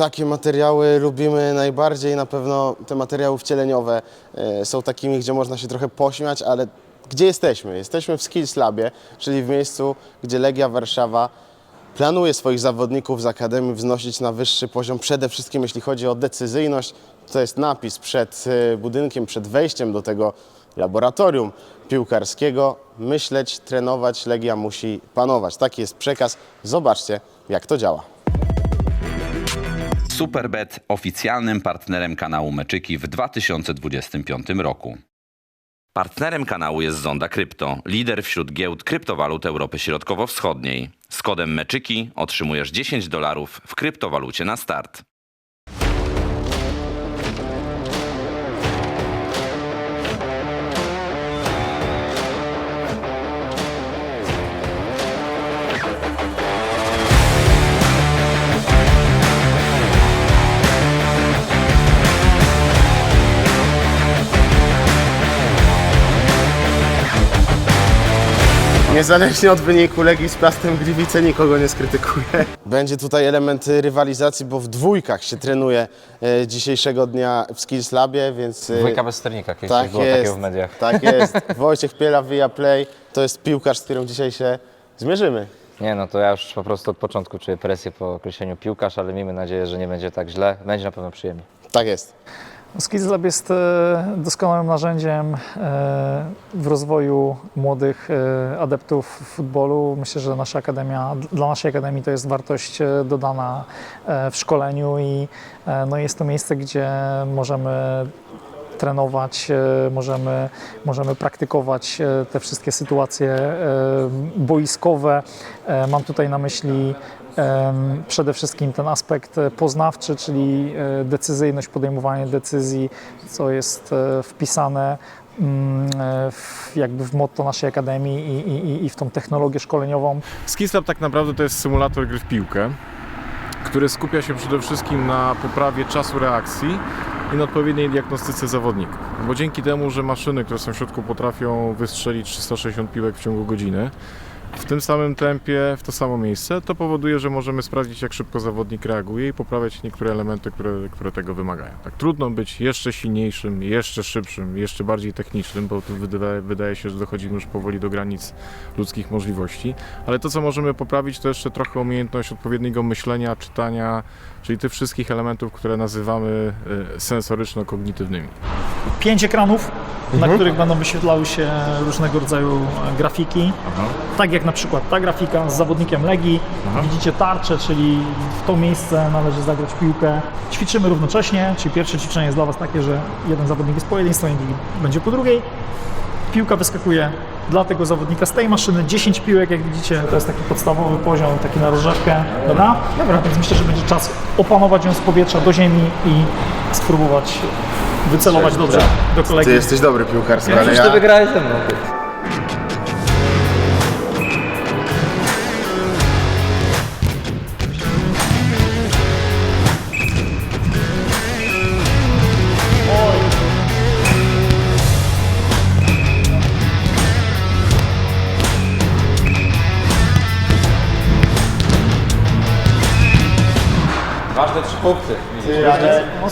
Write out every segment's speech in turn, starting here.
takie materiały lubimy najbardziej. Na pewno te materiały wcieleniowe e, są takimi, gdzie można się trochę pośmiać, ale gdzie jesteśmy? Jesteśmy w Skills Labie, czyli w miejscu, gdzie Legia Warszawa planuje swoich zawodników z Akademii wznosić na wyższy poziom, przede wszystkim jeśli chodzi o decyzyjność. To jest napis przed e, budynkiem, przed wejściem do tego laboratorium piłkarskiego. Myśleć, trenować, Legia musi panować. Taki jest przekaz. Zobaczcie, jak to działa. Superbet oficjalnym partnerem kanału Meczyki w 2025 roku. Partnerem kanału jest Zonda Krypto, lider wśród giełd kryptowalut Europy Środkowo-Wschodniej. Z kodem Meczyki otrzymujesz 10 dolarów w kryptowalucie na start. Niezależnie od wyniku Legii z Plastem Gliwice nikogo nie skrytykuje. Będzie tutaj element rywalizacji, bo w dwójkach się trenuje e, dzisiejszego dnia w Skills Labie, więc... e, Dwójka bez sternika, kiedyś tak było jest, takiego w mediach. Tak jest. Wojciech Piela, Via Play, to jest piłkarz, z którym dzisiaj się zmierzymy. Nie no, to ja już po prostu od początku czuję presję po określeniu piłkarz, ale miejmy nadzieję, że nie będzie tak źle. Będzie na pewno przyjemnie. Tak jest. Skiz Lab jest e, doskonałym narzędziem e, w rozwoju młodych e, adeptów futbolu. Myślę, że nasza akademia, dla naszej akademii to jest wartość dodana w szkoleniu i no jest to miejsce, gdzie możemy trenować, e, możemy, możemy praktykować e, te wszystkie sytuacje e, boiskowe. Mam tutaj na myśli przede wszystkim ten aspekt poznawczy, czyli decyzyjność, podejmowanie decyzji, co jest wpisane mm, w, jakby w motto naszej akademii i, i, i w tą technologię szkoleniową. Skislab tak naprawdę to jest symulator gry w piłkę, który skupia się przede wszystkim na poprawie czasu reakcji i na odpowiedniej diagnostyce zawodnika. Bo dzięki temu, że maszyny, które są w środku potrafią wystrzelić 360 piłek w ciągu godziny, w tym samym tempie, w to samo miejsce, to powoduje, że możemy sprawdzić, jak szybko zawodnik reaguje i poprawiać niektóre elementy, które, które tego wymagają. Tak, trudno być jeszcze silniejszym, jeszcze szybszym, jeszcze bardziej technicznym, bo tu wydaje, wydaje się, że dochodzimy już powoli do granic ludzkich możliwości, ale to, co możemy poprawić, to jeszcze trochę umiejętność odpowiedniego myślenia, czytania, czyli tych wszystkich elementów, które nazywamy y, sensoryczno-kognitywnymi. Pięć ekranów, na których będą wyświetlały się różnego rodzaju grafiki. Tak jak na przykład ta grafika z zawodnikiem Legii. Widzicie tarczę, czyli w to miejsce należy zagrać piłkę. Ćwiczymy równocześnie, czyli pierwsze ćwiczenie jest dla Was takie, że jeden zawodnik jest po jednej stronie, drugi będzie po drugiej. Piłka wyskakuje dla tego zawodnika z tej maszyny. 10 piłek, jak widzicie, to jest taki podstawowy poziom, taki na rozrzewkę. Dobra? Dobra, więc myślę, że będzie czas opanować ją z powietrza do ziemi i spróbować wycelować dobrze do kolegi. Ty jesteś dobry piłkarski, ale Już ja... ty wygrałeś ze mną.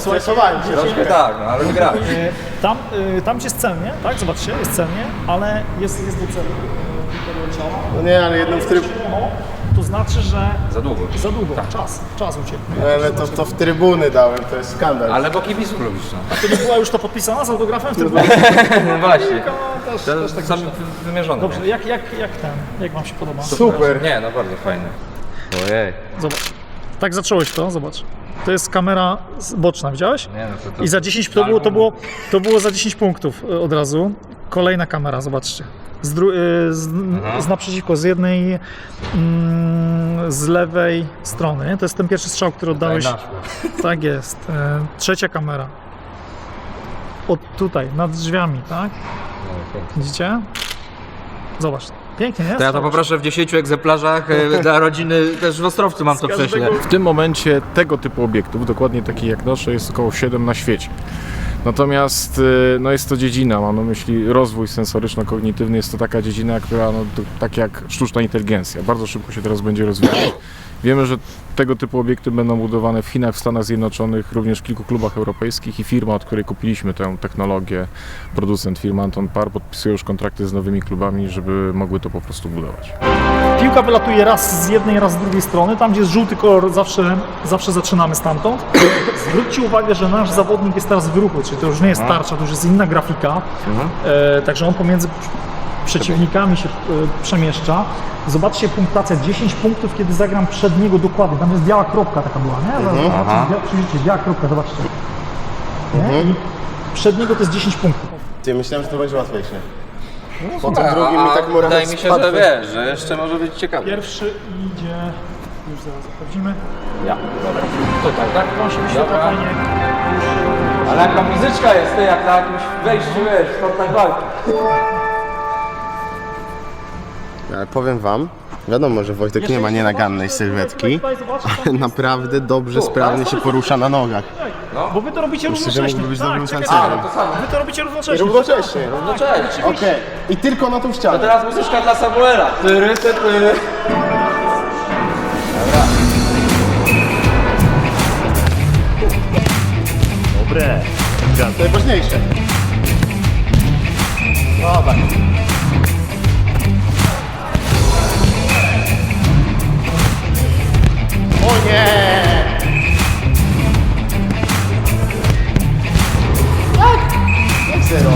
No, słuchaj, Troszkę tak, no, ale wygrałeś. Y, Tam, y, tam gdzie jest celnie, tak? Zobaczcie, jest celnie, ale jest, jest do celu. No nie, ale jedną w tryb... No, to znaczy, że Za długo. za długo, czas, czas uciekł. No, ale to, to w trybuny dałem, to jest skandal. Ale bo kibiców lubisz, no. To nie była już ta podpisana z autografem? Wtedy była no właśnie. też, To też tak sam myślę. wymierzony. Dobrze, jak, jak, jak ten, jak wam się podoba? Super. Nie, no bardzo fajne. Ojej. Zobacz. Tak zacząłeś to, zobacz. To jest kamera boczna, widziałeś? Nie, no to, to... I za 10, to było, to, było, to było za 10 punktów y, od razu. Kolejna kamera, zobaczcie. Z, dru- y, z, z naprzeciwko, z jednej, mm, z lewej strony. To jest ten pierwszy strzał, który oddałeś. Tak jest. E, trzecia kamera. Od tutaj, nad drzwiami, tak? Widzicie? Zobacz. Pięknie, nie? To ja to poproszę w 10 egzemplarzach e, dla rodziny, też w Ostrowcu mam to prześlę. W tym momencie tego typu obiektów, dokładnie takich jak nasze, jest około 7 na świecie. Natomiast y, no jest to dziedzina, mam na myśli rozwój sensoryczno-kognitywny, jest to taka dziedzina, która no, to, tak jak sztuczna inteligencja, bardzo szybko się teraz będzie rozwijać Wiemy, że tego typu obiekty będą budowane w Chinach, w Stanach Zjednoczonych, również w kilku klubach europejskich i firma, od której kupiliśmy tę technologię, producent firma Anton Par, podpisuje już kontrakty z nowymi klubami, żeby mogły to po prostu budować. Piłka wylatuje raz z jednej, raz z drugiej strony. Tam, gdzie jest żółty kolor, zawsze, zawsze zaczynamy stamtąd. Zwróćcie uwagę, że nasz zawodnik jest teraz w ruchu, czyli to już nie jest tarcza, to już jest inna grafika. E, także on pomiędzy przeciwnikami się e, przemieszcza. Zobaczcie punktację, 10 punktów, kiedy zagram przed niego dokładnie. Tam jest biała kropka taka była, nie? Zobaczcie, bia- Przyjrzyjcie, biała kropka, zobaczcie. Nie? I przed niego to jest 10 punktów. Ty, myślałem, że to będzie łatwiejsze. Po tym drugim mi tak mora Wydaje mi się, że wiesz, że jeszcze może być ciekawie. Pierwszy idzie, już zaraz sprawdzimy. Ja. Tutaj, tak? On się wyświetla fajnie. Już, e, Ale jaka muzyczka jest, ty, jak na jakimś wejściu, wiesz, sportnej walki. Ale powiem wam, wiadomo, że Wojtek nie ma nienagannej sylwetki, ale naprawdę dobrze, sprawnie się porusza na nogach. Bo wy to robicie Myślę, że równocześnie. mógłby być Tak, dobrym czekaj, tancerem. Wy to robicie równocześnie. Równocześnie. No cześć. Okej. I tylko na tą ścianę. Teraz muzyczka dla Samuela. Tyry, ty, tyry. To najważniejsze. Dobra. O nie! Jak? Jak zero?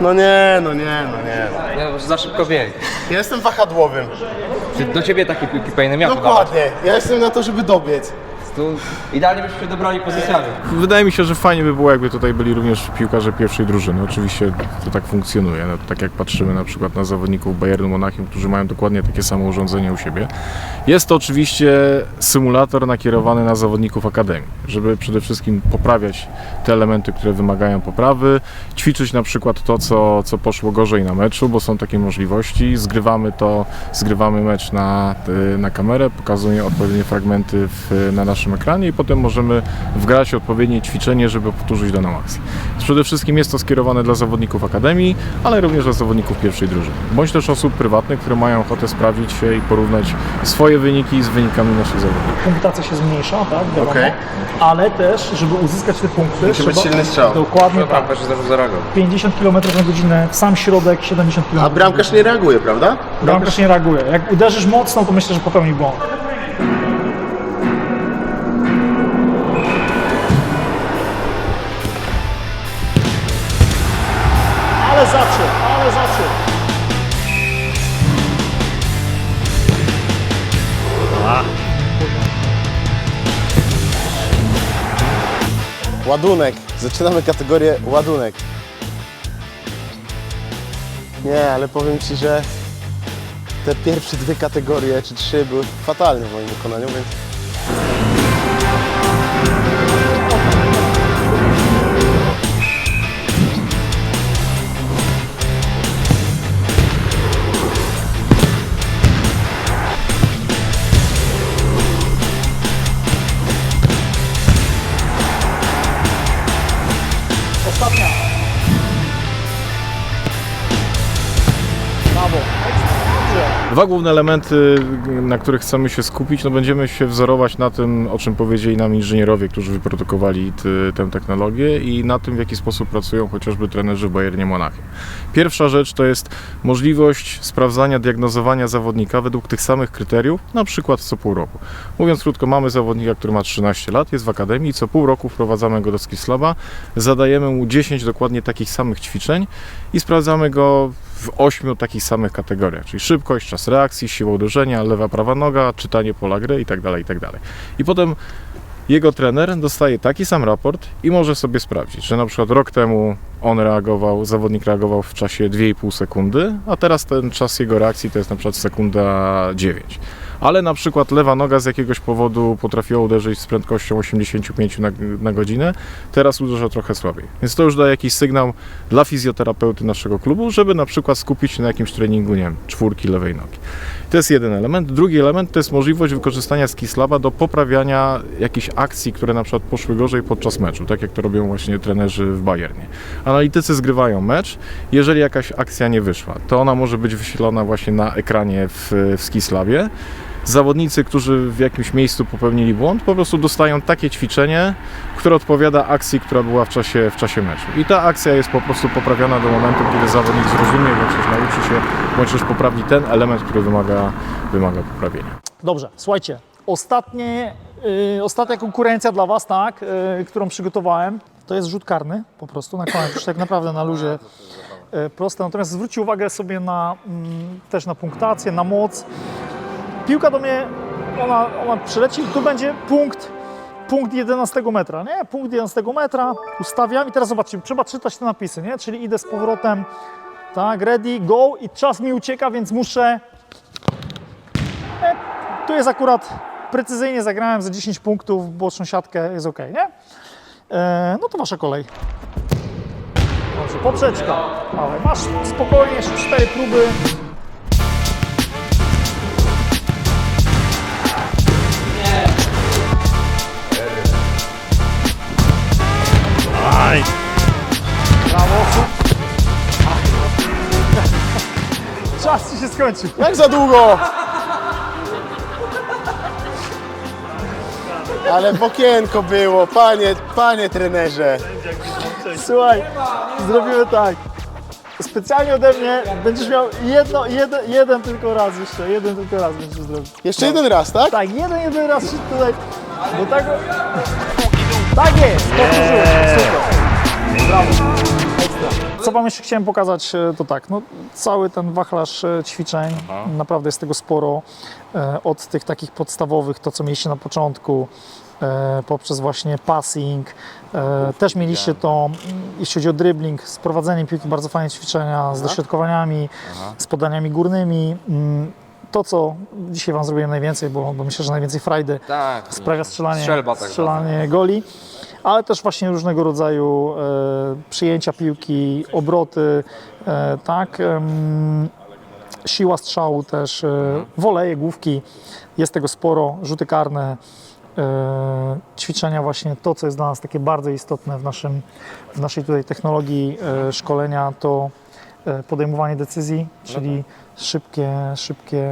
No nie, no nie, no nie. Bo za szybko bieg. Ja jestem wahadłowym. Do ciebie takie piłki powinny miał? Dokładnie. Ja jestem na to, żeby dobiec. Tu idealnie byśmy dobrali pozycjami. Wydaje mi się, że fajnie by było, jakby tutaj byli również piłkarze pierwszej drużyny. Oczywiście to tak funkcjonuje. No, tak jak patrzymy na przykład na zawodników Bayernu Monachium, którzy mają dokładnie takie samo urządzenie u siebie. Jest to oczywiście symulator nakierowany na zawodników akademii, żeby przede wszystkim poprawiać te elementy, które wymagają poprawy, ćwiczyć na przykład to, co, co poszło gorzej na meczu, bo są takie możliwości. Zgrywamy to, zgrywamy mecz na, na kamerę, pokazuje odpowiednie fragmenty w, na naszym ekranie i potem możemy wgrać odpowiednie ćwiczenie, żeby powtórzyć daną akcję. Przede wszystkim jest to skierowane dla zawodników akademii, ale również dla zawodników pierwszej drużyny, bądź też osób prywatnych, które mają ochotę sprawdzić się i porównać swoje wyniki z wynikami naszych zawodników. Punktacja się zmniejsza, tak, wiadomo. Okej. Ale też, żeby uzyskać te punkty, Musi być trzeba- silny strzał. Dokładnie tak. Bramkarz zdążył zareagować. 50 km na godzinę, w sam środek 70 km. A bramkarz nie reaguje, prawda? Bramkarz nie reaguje. Jak uderzysz mocno, to myślę, że popełni błąd. Ale zaczął, ale zaczął. Ładunek. Zaczynamy kategorię ładunek. Nie, ale powiem Ci, że te pierwsze dwie kategorie, czy trzy, były fatalne w moim wykonaniu, więc... Ostatnia. Dwa główne elementy, na których chcemy się skupić, no będziemy się wzorować na tym, o czym powiedzieli nam inżynierowie, którzy wyprodukowali ty, tę technologię i na tym, w jaki sposób pracują chociażby trenerzy w Bayernie Monachium. Pierwsza rzecz to jest możliwość sprawdzania, diagnozowania zawodnika według tych samych kryteriów, na przykład co pół roku. Mówiąc krótko, mamy zawodnika, który ma 13 lat, jest w akademii, co pół roku wprowadzamy go do Skislaba, zadajemy mu 10 dokładnie takich samych ćwiczeń i sprawdzamy go w ośmiu takich samych kategoriach, czyli szybkość, czas reakcji, siła uderzenia, lewa, prawa noga, czytanie pola gry itd. itd. I potem jego trener dostaje taki sam raport i może sobie sprawdzić, że na przykład rok temu on reagował, zawodnik reagował w czasie 2,5 sekundy, a teraz ten czas jego reakcji to jest na przykład sekunda 9. Ale na przykład lewa noga z jakiegoś powodu potrafiła uderzyć z prędkością 85 na, na godzinę, teraz uderza trochę słabiej. Więc to już daje jakiś sygnał dla fizjoterapeuty naszego klubu, żeby na przykład skupić się na jakimś treningu, nie wiem, czwórki lewej nogi. To jest jeden element. Drugi element to jest możliwość wykorzystania skislaba do poprawiania jakichś akcji, które na przykład poszły gorzej podczas meczu, tak jak to robią właśnie trenerzy w Bayernie. Analitycy zgrywają mecz, jeżeli jakaś akcja nie wyszła, to ona może być wyświetlona właśnie na ekranie w, w skislabie. Zawodnicy, którzy w jakimś miejscu popełnili błąd, po prostu dostają takie ćwiczenie, które odpowiada akcji, która była w czasie, w czasie meczu. I ta akcja jest po prostu poprawiona do momentu, kiedy zawodnik zrozumie, bądź też nauczy się, bądź też poprawni ten element, który wymaga, wymaga poprawienia. Dobrze, słuchajcie, ostatnie, y, ostatnia konkurencja dla Was, tak, y, którą przygotowałem, to jest rzut karny, po prostu, na koniec, tak naprawdę na luzie y, proste. Natomiast zwróćcie uwagę sobie na, mm, też na punktację, na moc. Piłka do mnie, ona, ona przyleci tu będzie punkt, punkt 11 metra, nie? Punkt 11 metra, ustawiam i teraz zobaczcie, trzeba czytać te napisy, nie? Czyli idę z powrotem, tak, ready, go i czas mi ucieka, więc muszę tu jest akurat precyzyjnie zagrałem za 10 punktów, w boczną siatkę jest ok, nie? E, no to wasza kolej. Dobrze, poprzeczka. Ale masz spokojnie, jeszcze 4 próby. Jak za długo? Ale w okienko było, panie, panie trenerze. Słuchaj, zrobimy tak. Specjalnie ode mnie będziesz miał jedno, jeden, jeden tylko raz jeszcze, jeden tylko raz będziesz zrobić. Jeszcze jeden raz, tak? Tak, jeden, jeden raz się tutaj, bo tak... Tak jest, powtórzyłem, super. Brawo. Co Wam jeszcze chciałem pokazać, e, to tak, no, cały ten wachlarz e, ćwiczeń, naprawdę jest tego sporo, e, od tych takich podstawowych, to co mieliście na początku, poprzez właśnie passing, też mieliście to, mm, jeśli chodzi o dribbling, z prowadzeniem piłki, bardzo fajne ćwiczenia, z dośrodkowaniami, z podaniami górnymi, Mm, to co dzisiaj Wam zrobiłem najwięcej, bo, bo myślę, że najwięcej frajdy Tak. sprawia strzelanie, Strzelba tak strzelanie goli, ale też właśnie różnego rodzaju e, przyjęcia piłki, obroty, e, tak, siła strzału też, e, woleje, główki, jest tego sporo, rzuty karne, ćwiczenia właśnie, to co jest dla nas takie bardzo istotne w, naszym, w naszej tutaj technologii szkolenia, to podejmowanie decyzji, czyli szybkie, szybkie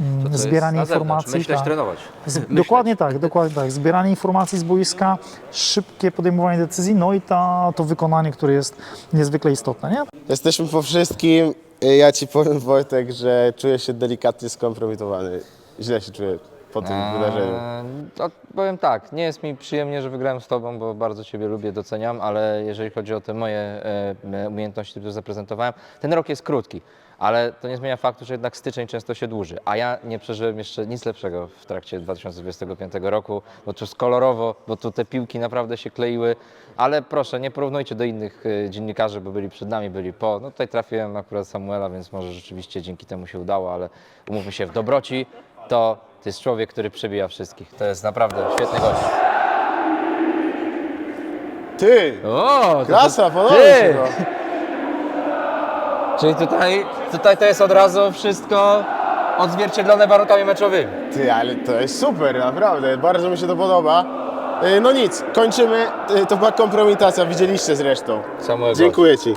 mm, To, jest zbieranie informacji. Myśleć, tak. trenować. Z, dokładnie tak, dokładnie tak. Zbieranie informacji z boiska, szybkie podejmowanie decyzji, no i ta, to wykonanie, które jest niezwykle istotne, nie? Jesteśmy po wszystkim. Ja ci powiem, Wojtek, że czuję się delikatnie skompromitowany. Źle się czuję po tym wydarzeniu. Eee, to powiem tak, nie jest mi przyjemnie, że wygrałem z Tobą, bo bardzo Ciebie lubię, doceniam, ale jeżeli chodzi o te moje e, umiejętności, które zaprezentowałem, ten rok jest krótki, ale to nie zmienia faktu, że jednak styczeń często się dłuży, a ja nie przeżyłem jeszcze nic lepszego w trakcie 2025 roku, bo tu jest kolorowo, bo tu te piłki naprawdę się kleiły, ale proszę, nie porównujcie do innych e, dziennikarzy, bo byli przed nami, byli po. No tutaj trafiłem akurat Samuela, więc może rzeczywiście dzięki temu się udało, ale umówmy się, w dobroci to to jest człowiek, który przebija wszystkich. To jest naprawdę świetny gość. Ty! O, to, Klasa, podoba mi się to. Czyli tutaj, tutaj to jest od razu wszystko odzwierciedlone warunkami meczowymi. Ty, ale to jest super, naprawdę. Bardzo mi się to podoba. Y, No nic, kończymy. Y, To była kompromitacja, widzieliście zresztą. Samuel Dziękuję Ci.